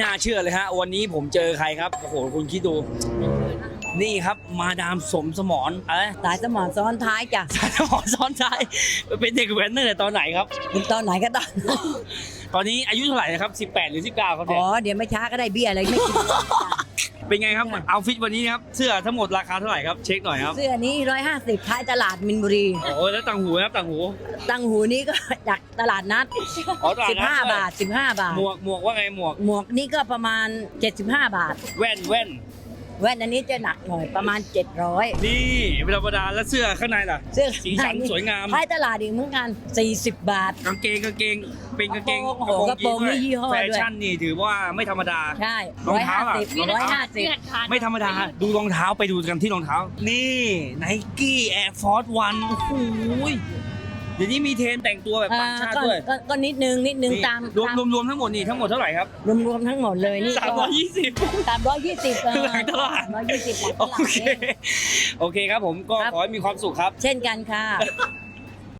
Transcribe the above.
น่าเชื่อเลยฮะ วันนี้ผมเจอใครครับ โอ้โห คุณคิดดู นี่ครับมาดามสมสมรอะไรสายสมอนซ้อนท้ายจ้ะสายสมรซ้อนท้ายเป็นเด็กแว้นตั้งแต่ตอนไหนครับ ตอนไหนก็ตอนนั้นตอนนี้อายุเท่าไหร่นะครับ 18 หรือ 19 ครับอ๋เนี่อยเดี๋ยวไม่ช้าก็ได้เบี้ยอะไรไม่กิน เป็นไงครับเอาฟิตวันนี้นะครับเสื้อทั้งหมดราคาเท่าไหร่ครับเช็คหน่อยครับเสื้อนี้ร้อยห้าสิบท้ายตลาดมินบุรีโอ้ยแล้วต่างหูนะครับต่างหูตังหูนี้ก็จากตลาดนัดอ๋อตลาดสิบนัดห้าด้วยบาทสิบห้าบาทหมวกหมวกว่าไงหมวกหมวกนี่ก็ประมาณเจ็ดสิบห้าบาท แว่นแว่น แว่นอันนี้จะหนักหน่อยประมาณเจ็ดร้อยนี่เป็นธรรมดาแล้วเสื้อข้างในล่ะเสื้อสีสันสวยงามท้ายตลาดอีกเหมือนกันสี่สิบบาท กางเกงกางเกงเป็นกางเกงโอ้โหกระโปรงยีนส์ด้วยนี่ยี่ห้อแฟด้วยชั่นนี่ถือว่าไม่ธรรมดาใช่รองร้อยเท้าห้าอะสิบร้อยห้าสิบไม่ธรรมดา ดูรองเท้าไปดูกันที่รองเท้า นี่ไนกี้แอร์ฟอร์ e วันโอ้โหย เดี๋ยวนี้มีเทรนแต่งตัวแบบต่างชาติก็ด้วยก็ก็นิดนึงนิดนึงนี่ตามรวมรวมรวมทั้งหมดนี่ทั้งหมดเท่าไหร่ครับรวมรวมทั้งหมดเลยนี่สามร้อยยี่สิบสามร้อยยี่สิบหลังตลาดร้อยยี่สิบหลังตโอลาดเคเองโอเคครับผมก็ครับขอให้มีความสุขครับ เช่นกันค่ะ